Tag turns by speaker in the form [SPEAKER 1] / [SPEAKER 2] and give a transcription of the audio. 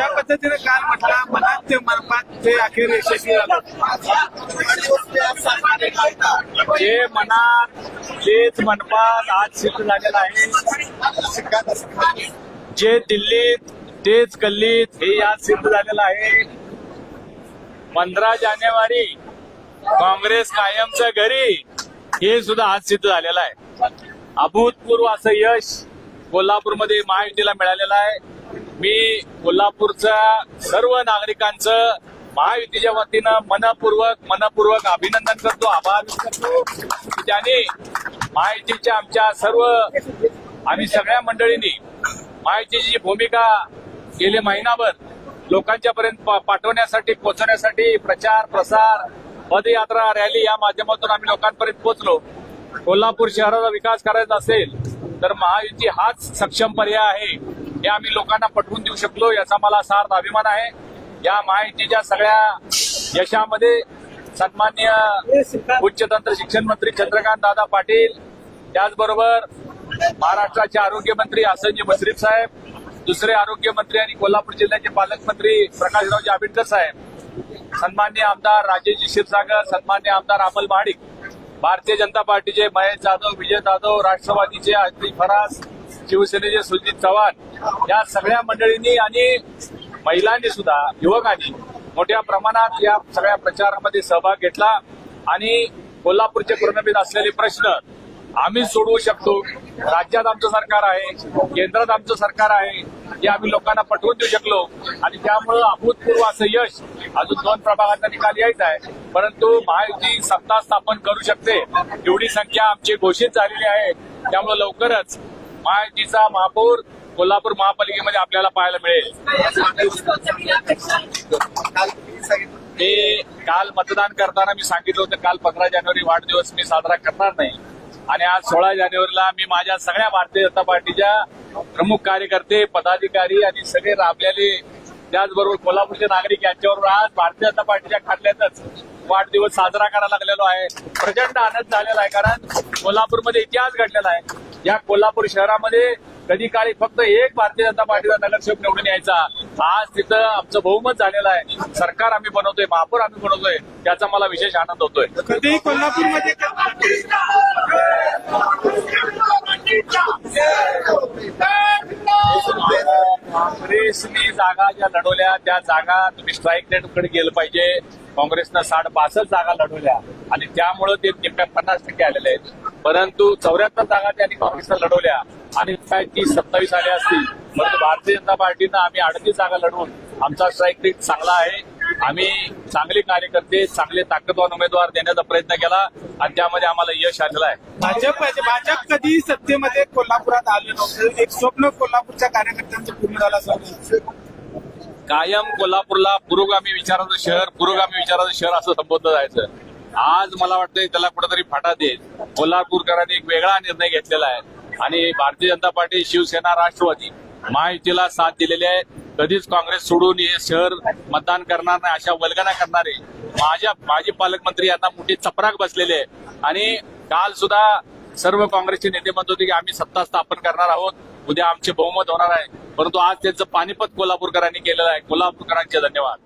[SPEAKER 1] ज्या पद्धतीने काल म्हटला मनात ते मनपात ते अखेर यशस्वी झालं.
[SPEAKER 2] जे मनात तेच मनपात आज सिद्ध झालेलं आहे. जे दिल्लीत तेच गल्लीत हे आज सिद्ध झालेलं आहे. पंधरा जानेवारी काँग्रेस कायमच्या घरी हे सुद्धा आज सिद्ध झालेलं आहे. अभूतपूर्व असं यश कोल्हापूरमध्ये महायुतीला मिळालेलं आहे. मी कोल्हापूरचा सर्व नागरिकांचं महायुतीच्या वतीनं मनपूर्वक मनपूर्वक अभिनंदन करतो आभार करतो त्यांनी महायुतीच्या आमच्या सर्व आणि सगळ्या मंडळींनी महायुतीची भूमिका गेले महिनाभर लोकांच्या पर्यंत पा- पाठवण्यासाठी पोहोचवण्यासाठी प्रचार प्रसार पदयात्रा रॅली या माध्यमातून आम्ही लोकांपर्यंत पोहोचलो. कोल्हापूर शहराचा विकास करायचा असेल तर महायुती हाच सक्षम पर्याय आहे. हे आम्ही लोकांना पटवून देऊ शकलो याचा मला सार्थ अभिमान आहे. या महायुतीच्या सगळ्या यशामध्ये सन्मान्य उच्चतंत्र शिक्षण मंत्री चंद्रकांत दादा पाटील त्याचबरोबर महाराष्ट्राचे आरोग्यमंत्री हसनजी मुश्रीफ साहेब दुसरे आरोग्यमंत्री आणि कोल्हापूर जिल्ह्याचे पालकमंत्री प्रकाशरावजी आंबेडकर साहेब सन्मान्य आमदार राजेशजी क्षीरसागर सन्मान्य आमदार अमल महाडिक भारतीय जनता पार्टीचे महेश जाधव विजय जाधव राष्ट्रवादीचे अजित फरास शिवसेनेचे सुजित चव्हाण या सगळ्या मंडळींनी आणि महिलांनी सुद्धा युवकांनी मोठ्या प्रमाणात या सगळ्या प्रचारामध्ये सहभाग घेतला. आणि कोल्हापूरचे प्रलंबित असलेले प्रश्न आम्ही सोडवू शकतो. राज्यात आमचं सरकार आहे केंद्रात आमचं सरकार आहे हे आम्ही लोकांना पटवून देऊ शकलो. आणि त्यामुळं अभूतपूर्व असं यश अजून दोन प्रभागाचा निकाल यायचा आहे. परंतु महायुती सत्ता स्थापन करू शकते. एवढी संख्या आमची घोषित झालेली आहे. त्यामुळे लवकरच महायुतीचा महापौर कोल्हापूर महापालिकेमध्ये आपल्याला पाहायला मिळेल. ते काल मतदान करताना मी सांगितलं होतं काल पंधरा जानेवारी वाढदिवस मी साजरा करणार नाही. आणि आज सोळा जानेवारीला मी माझ्या सगळ्या भारतीय जनता पार्टीच्या प्रमुख कार्यकर्ते पदाधिकारी आणि सगळे राबलेले त्याचबरोबर कोल्हापूरचे नागरिक यांच्याबरोबर आज भारतीय जनता पार्टीच्या खात्यातच वाढदिवस साजरा करायला लागलेलो आहे. प्रचंड आनंद झालेला आहे कारण कोल्हापूरमध्ये इतिहास घडलेला आहे. या कोल्हापूर शहरामध्ये कधी काळी फक्त एक भारतीय जनता पार्टीचा नगरसेवक निवडून यायचा. आज तिथं आमचं बहुमत झालेलं आहे. सरकार आम्ही बनवतोय महापौर आम्ही बनवतोय त्याचा मला विशेष आनंद होतोय.
[SPEAKER 1] कधी कोल्हापूरमध्ये
[SPEAKER 2] काँग्रेसनी जागा ज्या लढवल्या त्या जागा तुम्ही स्ट्राईक रेटकडे गेलं पाहिजे. काँग्रेसनं साठ बासष्ट जागा लढवल्या आणि त्यामुळं ते निम्म्या पन्नास टक्के आलेले आहेत. परंतु चौऱ्याहत्तर जागा त्यांनी काँग्रेसनं लढवल्या आणि काय तीस सत्तावीस आल्या असतील. परंतु भारतीय जनता पार्टीनं आम्ही अडतीस जागा लढवून आमचा स्ट्राईक रेट चांगला आहे. आम्ही चांगले कार्यकर्ते चांगले ताकदवान उमेदवार देण्याचा प्रयत्न केला आणि त्यामध्ये आम्हाला यश आलेलं आहे.
[SPEAKER 1] भाजप भाजप कधी सत्तेमध्ये कोल्हापुरात आलं नव्हतं. एक स्वप्न कोल्हापूरच्या कार्यकर्त्यांचं पूर्ण झालं असं
[SPEAKER 2] कायम कोल्हापूरला पुरोगामी विचाराचं शहर पुरोगामी विचाराचं शहर असं संबोधलं जायचं. आज मला वाटतंय त्याला कुठेतरी फाटा देत कोल्हापूरकरांनी एक वेगळा निर्णय घेतलेला आहे. आणि भारतीय जनता पार्टी शिवसेना राष्ट्रवादी महायुतीला साथ दिलेली आहे. कधीच काँग्रेस सोडून हे शहर मतदान करणार नाही अशा वल्गना करणारे. माझ्या माजी पालकमंत्री यांना मोठी चपराक बसलेली आहे. आणि काल सुद्धा सर्व काँग्रेसचे नेते म्हणत होते की आम्ही सत्ता स्थापन करणार आहोत. उद्या आमचे बहुमत होणार आहे. परंतु आज त्यांचं पानिपत कोल्हापूरकरांनी केलेलं आहे. कोल्हापूरकरांचे धन्यवाद.